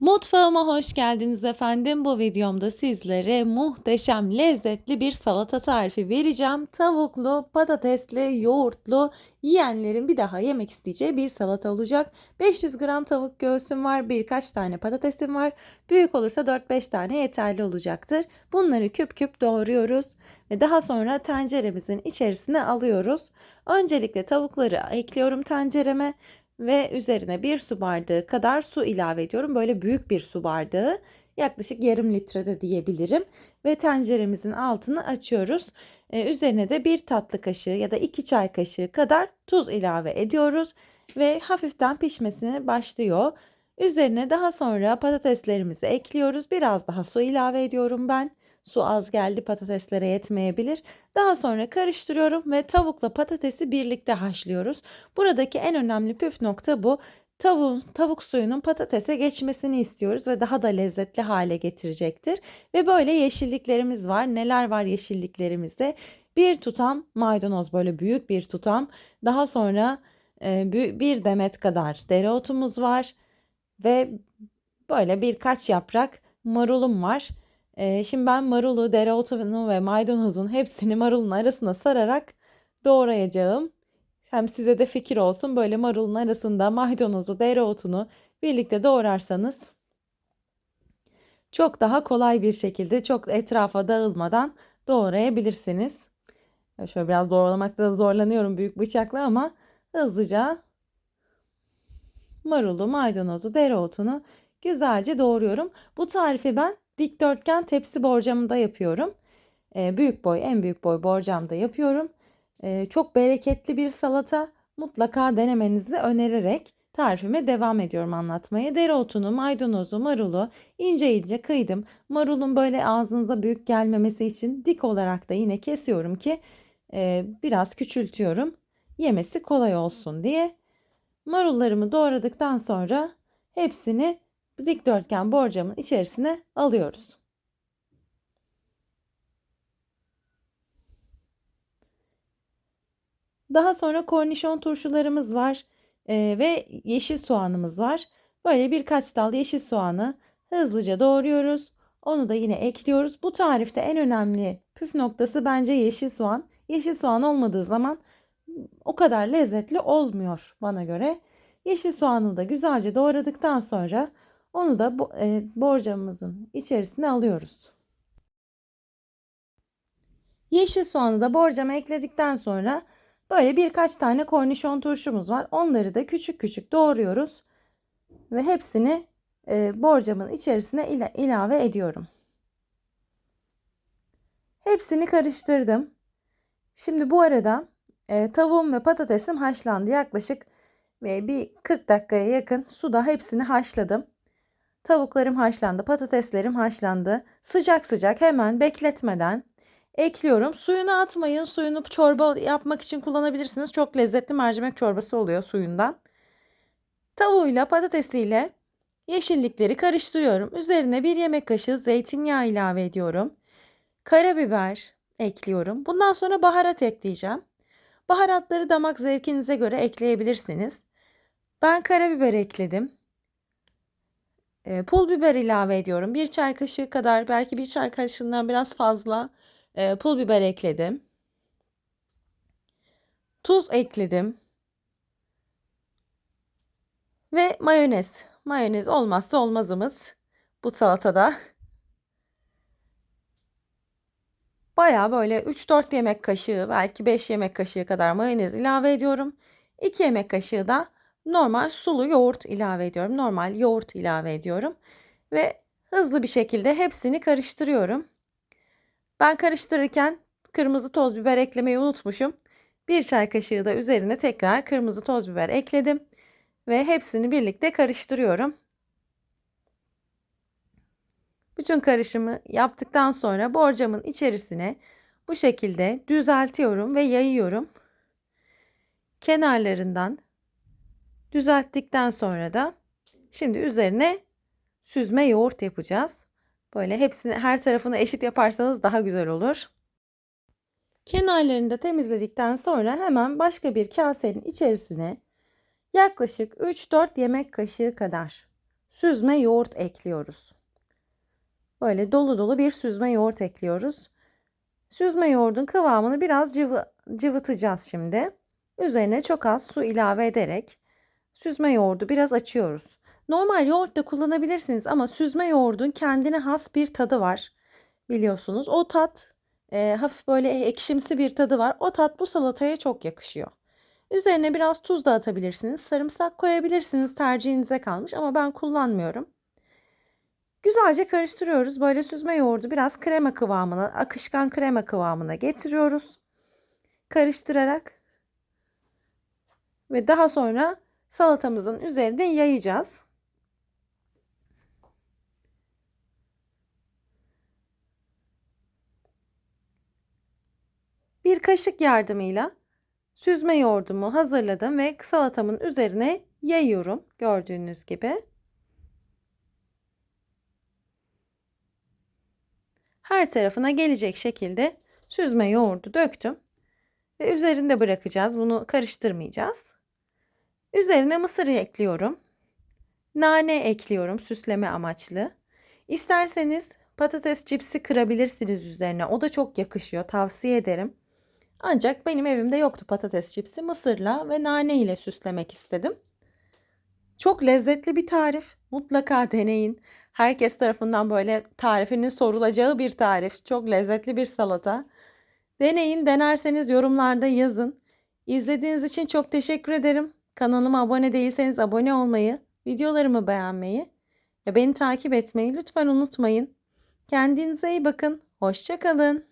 Mutfağıma hoş geldiniz efendim. Bu videomda sizlere muhteşem lezzetli bir salata tarifi vereceğim. Tavuklu, patatesli, yoğurtlu yiyenlerin bir daha yemek isteyeceği bir salata olacak. 500 gram tavuk göğsüm var, birkaç tane patatesim var. Büyük olursa 4-5 tane yeterli olacaktır. Bunları küp küp doğruyoruz ve daha sonra tenceremizin içerisine alıyoruz. Öncelikle tavukları ekliyorum tencereme ve üzerine bir su bardağı kadar su ilave ediyorum. Böyle büyük bir su bardağı. Yaklaşık yarım litrede diyebilirim. Ve tenceremizin altını açıyoruz. Ee, üzerine de bir tatlı kaşığı ya da iki çay kaşığı kadar tuz ilave ediyoruz. Ve hafiften pişmesine başlıyor. Üzerine daha sonra patateslerimizi ekliyoruz. Biraz daha su ilave ediyorum ben. Su az geldi patateslere yetmeyebilir. Daha sonra karıştırıyorum ve tavukla patatesi birlikte haşlıyoruz. Buradaki en önemli püf nokta bu. Tavuğun, tavuk suyunun patatese geçmesini istiyoruz ve daha da lezzetli hale getirecektir. Ve böyle yeşilliklerimiz var. Neler var yeşilliklerimizde? Bir tutam maydanoz böyle büyük bir tutam. Daha sonra e, bir demet kadar dereotumuz var. Ve böyle birkaç yaprak marulum var. Ee, şimdi ben marulu, dereotunu ve maydanozun hepsini marulun arasına sararak doğrayacağım. Hem size de fikir olsun böyle marulun arasında maydanozu, dereotunu birlikte doğrarsanız çok daha kolay bir şekilde çok etrafa dağılmadan doğrayabilirsiniz. Şöyle biraz doğralamakta zorlanıyorum büyük bıçakla ama hızlıca marulu, maydanozu, dereotunu güzelce doğruyorum. Bu tarifi ben dikdörtgen tepsi borcamında yapıyorum. E, büyük boy, en büyük boy borcamda yapıyorum. E, çok bereketli bir salata. Mutlaka denemenizi önererek tarifime devam ediyorum anlatmaya. Dereotunu, maydanozu, marulu ince ince kıydım. Marulun böyle ağzınıza büyük gelmemesi için dik olarak da yine kesiyorum ki e, biraz küçültüyorum. Yemesi kolay olsun diye. Marullarımı doğradıktan sonra hepsini dikdörtgen borcamın içerisine alıyoruz. Daha sonra kornişon turşularımız var ee, ve yeşil soğanımız var. Böyle birkaç dal yeşil soğanı hızlıca doğruyoruz. Onu da yine ekliyoruz. Bu tarifte en önemli püf noktası bence yeşil soğan. Yeşil soğan olmadığı zaman o kadar lezzetli olmuyor bana göre. Yeşil soğanı da güzelce doğradıktan sonra onu da e, borcamımızın içerisine alıyoruz. Yeşil soğanı da borcama ekledikten sonra böyle birkaç tane kornişon turşumuz var. Onları da küçük küçük doğruyoruz ve hepsini e, borcamın içerisine ila ilave ediyorum. Hepsini karıştırdım. Şimdi bu arada e, tavuğum ve patatesim haşlandı. Yaklaşık ve bir 40 dakikaya yakın suda hepsini haşladım. Tavuklarım haşlandı, patateslerim haşlandı. Sıcak sıcak hemen bekletmeden ekliyorum. Suyunu atmayın. Suyunu çorba yapmak için kullanabilirsiniz. Çok lezzetli mercimek çorbası oluyor suyundan. Tavuğuyla patatesiyle yeşillikleri karıştırıyorum. Üzerine bir yemek kaşığı zeytinyağı ilave ediyorum. Karabiber ekliyorum. Bundan sonra baharat ekleyeceğim. Baharatları damak zevkinize göre ekleyebilirsiniz. Ben karabiber ekledim. E, pul biber ilave ediyorum. Bir çay kaşığı kadar belki bir çay kaşığından biraz fazla e, pul biber ekledim. Tuz ekledim. Ve mayonez. Mayonez olmazsa olmazımız bu salatada. Baya böyle 3-4 yemek kaşığı belki 5 yemek kaşığı kadar mayonez ilave ediyorum. 2 yemek kaşığı da normal sulu yoğurt ilave ediyorum. Normal yoğurt ilave ediyorum. Ve hızlı bir şekilde hepsini karıştırıyorum. Ben karıştırırken kırmızı toz biber eklemeyi unutmuşum. Bir çay kaşığı da üzerine tekrar kırmızı toz biber ekledim. Ve hepsini birlikte karıştırıyorum. Bütün karışımı yaptıktan sonra borcamın içerisine bu şekilde düzeltiyorum ve yayıyorum. Kenarlarından Düzelttikten sonra da şimdi üzerine süzme yoğurt yapacağız. Böyle hepsini her tarafını eşit yaparsanız daha güzel olur. Kenarlarını da temizledikten sonra hemen başka bir kasenin içerisine yaklaşık 3-4 yemek kaşığı kadar süzme yoğurt ekliyoruz. Böyle dolu dolu bir süzme yoğurt ekliyoruz. Süzme yoğurdun kıvamını biraz cıvı, cıvıtacağız şimdi. Üzerine çok az su ilave ederek süzme yoğurdu biraz açıyoruz. Normal yoğurt da kullanabilirsiniz ama süzme yoğurdun kendine has bir tadı var. Biliyorsunuz o tat e, hafif böyle ekşimsi bir tadı var. O tat bu salataya çok yakışıyor. Üzerine biraz tuz da atabilirsiniz. Sarımsak koyabilirsiniz tercihinize kalmış ama ben kullanmıyorum. Güzelce karıştırıyoruz. Böyle süzme yoğurdu biraz krema kıvamına, akışkan krema kıvamına getiriyoruz. Karıştırarak ve daha sonra salatamızın üzerine yayacağız. Bir kaşık yardımıyla süzme yoğurdumu hazırladım ve salatamın üzerine yayıyorum gördüğünüz gibi. Her tarafına gelecek şekilde süzme yoğurdu döktüm ve üzerinde bırakacağız. Bunu karıştırmayacağız. Üzerine mısır ekliyorum. Nane ekliyorum süsleme amaçlı. İsterseniz patates cipsi kırabilirsiniz üzerine. O da çok yakışıyor. Tavsiye ederim. Ancak benim evimde yoktu patates cipsi. Mısırla ve nane ile süslemek istedim. Çok lezzetli bir tarif. Mutlaka deneyin. Herkes tarafından böyle tarifinin sorulacağı bir tarif. Çok lezzetli bir salata. Deneyin, denerseniz yorumlarda yazın. İzlediğiniz için çok teşekkür ederim. Kanalıma abone değilseniz abone olmayı, videolarımı beğenmeyi ve beni takip etmeyi lütfen unutmayın. Kendinize iyi bakın. Hoşçakalın.